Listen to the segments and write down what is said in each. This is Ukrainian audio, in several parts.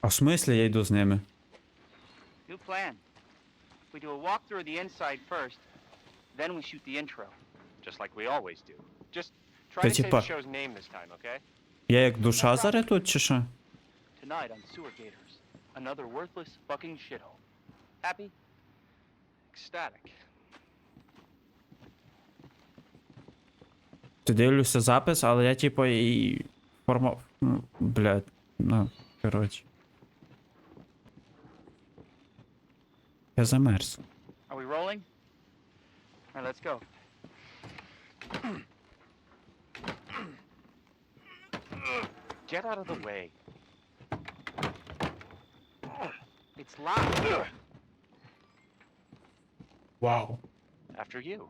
А в смислі я йду з ними? New plan. We do a walkthrough of the inside first, then we shoot the intro. Just like we always do. Just try Та to say the show's name this time, okay? Я як душа зараз тут чи що? Tonight on Sewer Gators, another worthless fucking shithole. Happy? Ecstatic. Ти дивлюся запис, але я типу і форма. Ну, блядь. Ну, коротше. Я замерз. Are we rolling? All right, let's go. Get out of the way. It's locked. Вау. After you.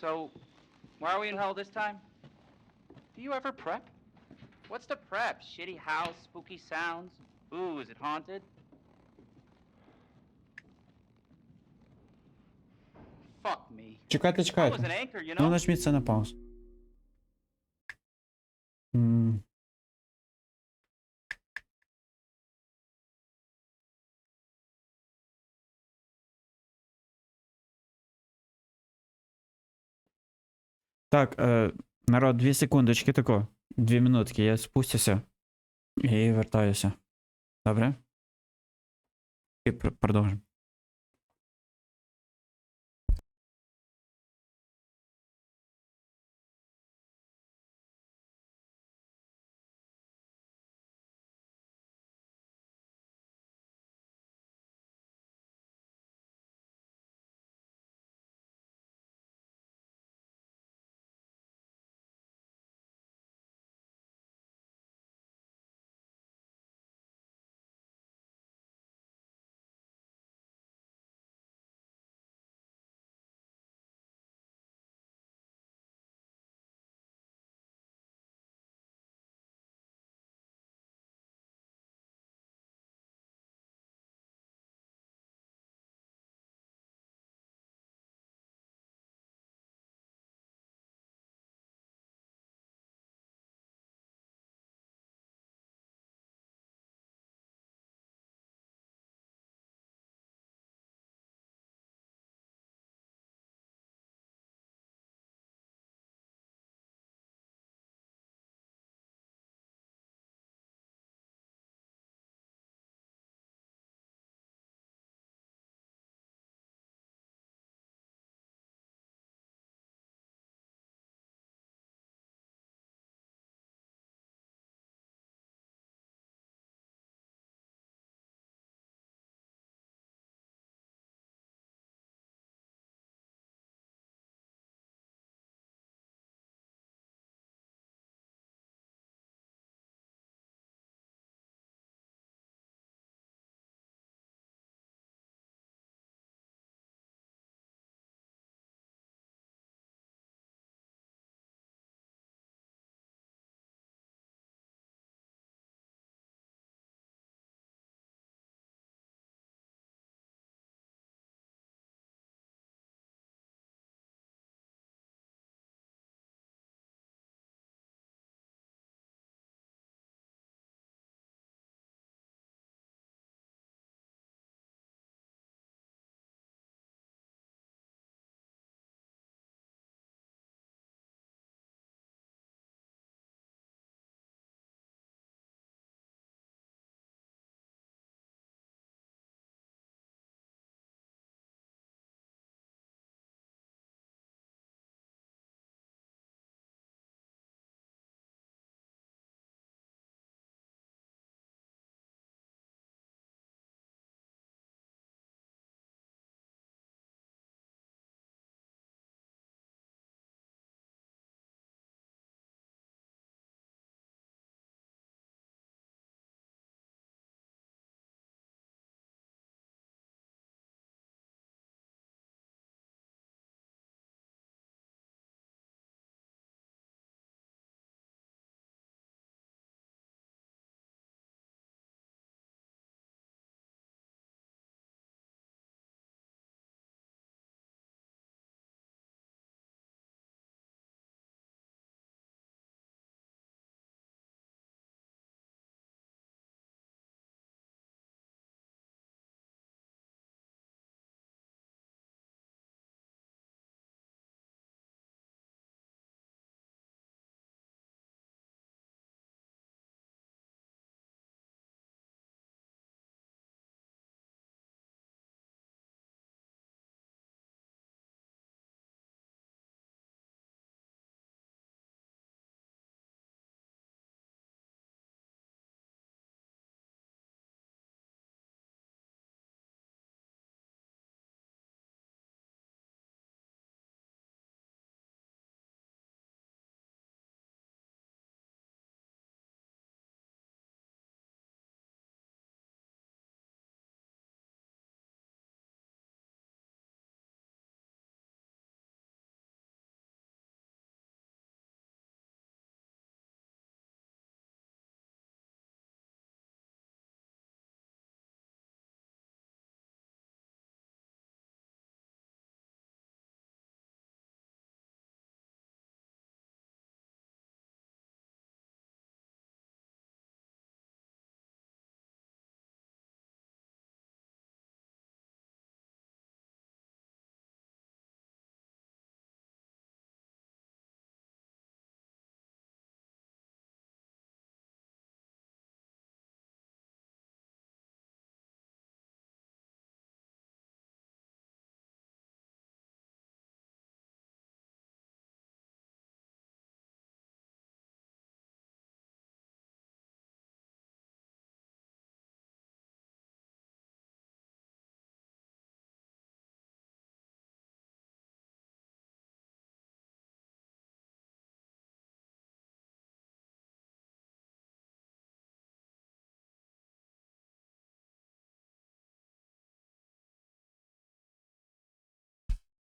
So, why are we in hell this time? Do you ever prep? What's the prep? Shitty house, spooky sounds? Ooh, is it haunted? Fuck me. Чекайте, I was чекайте. an anchor, you Ну, know? нажміть це на пауз. М. Так, е, народ, дві секундочки тако. Дві минутки, я спустюся і вертаюся. Добре? І пр- продовжимо.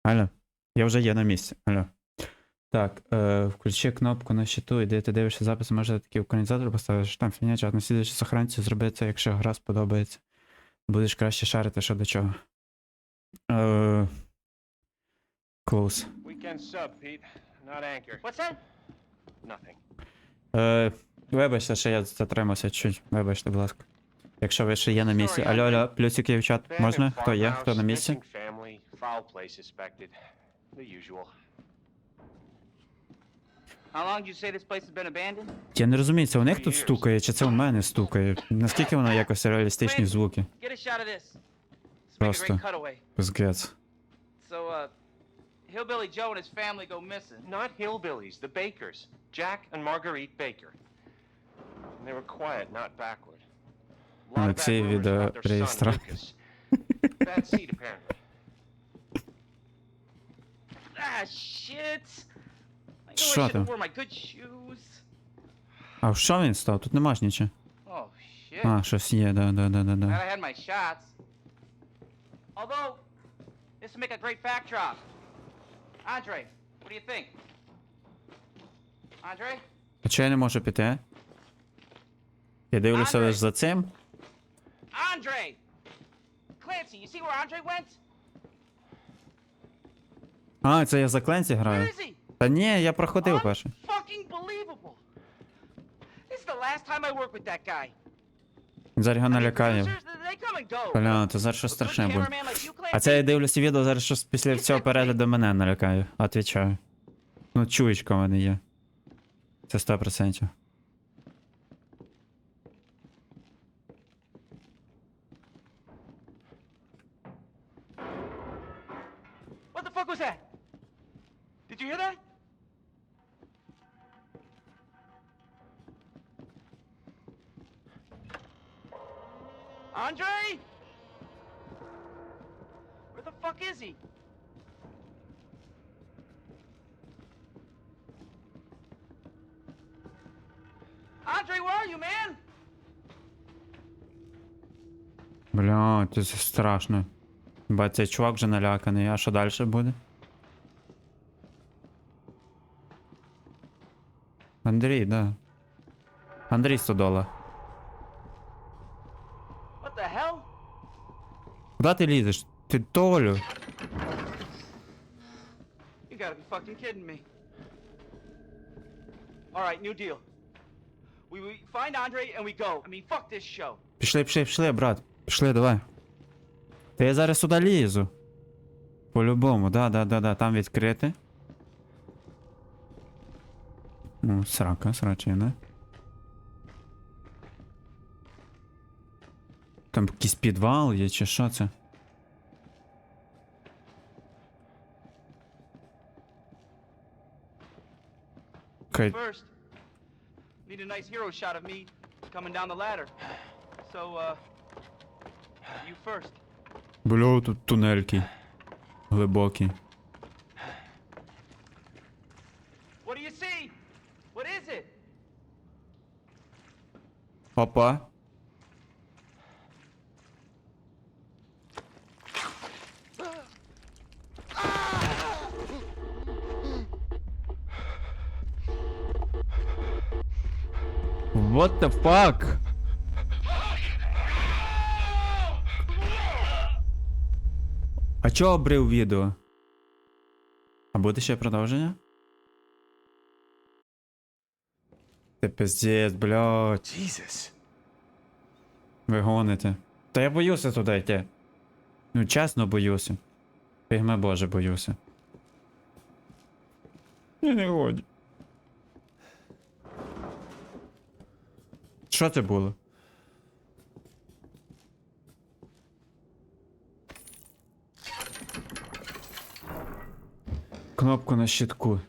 Алло. Я вже є на місці. Алло. Так, е, включи кнопку на щиту, і де ти дивишся запис, може такий українізатор поставиш, там фігня, чат, наслідуючи сохранці, зроби це, якщо гра сподобається. Будеш краще шарити, що до чого. Е, Close. Weekend sub, Pete. Not anchor. What's that? Nothing. Е, вибачте, що я затримався чуть. Вибачте, будь ласка. Якщо ви ще є на місці. Алло, алло, плюсики в чат. Можна? Хто є? Хто на місці? Foul play suspected. The usual. How long did you say this place has been abandoned? Я не розумію, це у них тут стукає, чи це у мене стукає? Наскільки воно якось реалістичні звуки? Get a shot of this. Let's make a Просто. great cutaway. Пиздець. So, uh, Hillbilly Joe and his family go missing. Not hillbillies, the Bakers. Jack and Marguerite Baker. And they were quiet, not backward. A lot of bad Олексій rumors е, about their son, реєстра- Lucas. Bad seed, apparently. Ah, shit! I know Що I should там? have wore my good shoes. А що він став? Тут нема ж нічого. Oh, shit. А, щось є, да, да, да, да, да. I had my shots. Although, this would make a great backdrop. Andre, what do you think? Andre? А чого я не можу піти? Я дивлюся Андрей. лише за цим. Andre! Clancy, you see where Andre went? А, це я за Кленсі граю. Та ні, я проходив. Він зараз його налякає. Бля, то зараз щось страшне буде. А це я дивлюся відео, зараз щось після цього перегляду мене налякає. Отвічаю. Ну, чуєчка в мене є. Це 100%. Andre? Where the fuck is he? Andre, where are you, man? Бля, це страшно. Ба цей чувак вже наляканий, а що далі буде? Андрій, да. Андрій Стодола. What the hell? Куди ти лізеш? Ти Толю. You gotta be fucking kidding me. Alright, new deal. We, we find Andre and we go. I mean, fuck this show. Пішли, пішли, пішли, брат. Пішли, давай. Та я зараз сюди лізу. По-любому, да, да, да, да, там відкрити. Ну, срака, срачина. Там якийсь підвал є, чи що це? Окей, First, need a nice hero shot of me coming down the ladder. So, uh, you first. Бля, тут тунельки. Глибокі. What do you see? What is it? Опа. What the fuck? А чого обрив відео? А буде ще продовження? Ти пиздець, блядь. Jesus. Ви гоните. Та я боюся туди йти. Ну, чесно боюся. Пігме Боже, боюся. Я не годі. Що це було? Кнопку на щитку.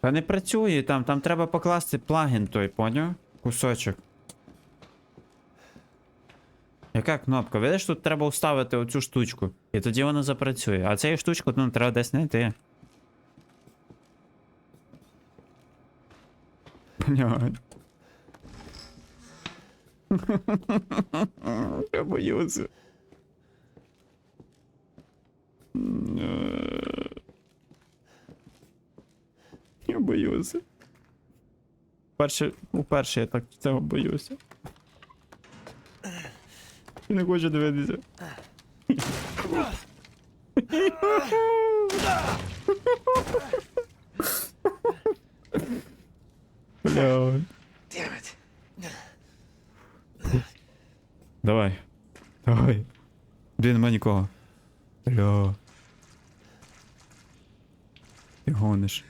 Та не працює там, там треба покласти плагін той, поняв? Кусочок. Яка кнопка? Видиш, тут треба вставити оцю штучку. І тоді вона запрацює. А цією штучку ну, треба десь знайти. Блядь. Я боюся. Я боюся. Перше, уперше я так цього боюся. Я не хочу дивитися. Бля. Давай. Давай. Де нема нікого. Бля. Ти гониш.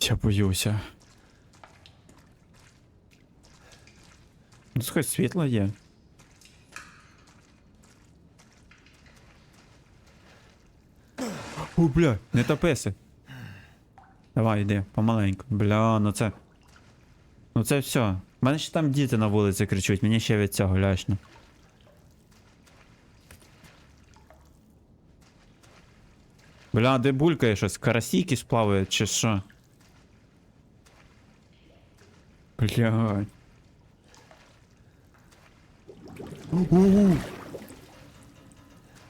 Я боюся. Ну, хоч світло є. О, бля, не топися. Давай, йди, помаленьку. Бля, ну це. Ну це все. У мене ще там діти на вулиці кричуть, мені ще від цього лячно. Бля, де булькає щось? Карасі якісь плавають чи що? Бля.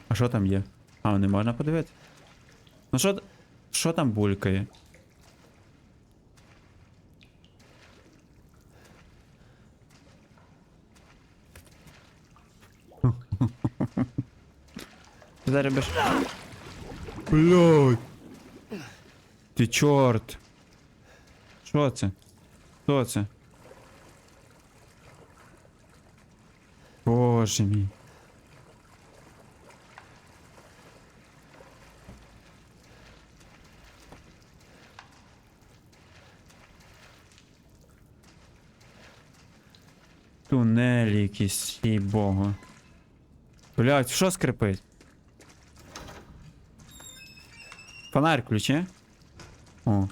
А що там є? А, не можна подивитися? Ну що. т- Що там булькає? Ти зараз беш... Блядь. Ти чорт. Що це? Хто це? Боже мій. Якісь, їй богу. Блять, що скрипить? Фонарь включи. О.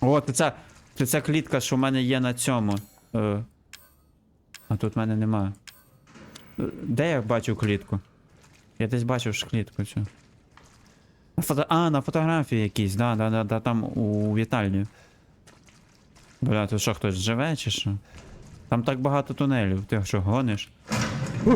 О, то ця, то ця клітка, що в мене є на цьому. Е. А тут в мене немає. Е, Де я бачу клітку? Я десь бачив ж клітку цю. Фото... А, на фотографії якісь, да, да, да, да, там у вітальні. Бля, тут що хтось живе чи що? Там так багато тунелів, ти що гониш?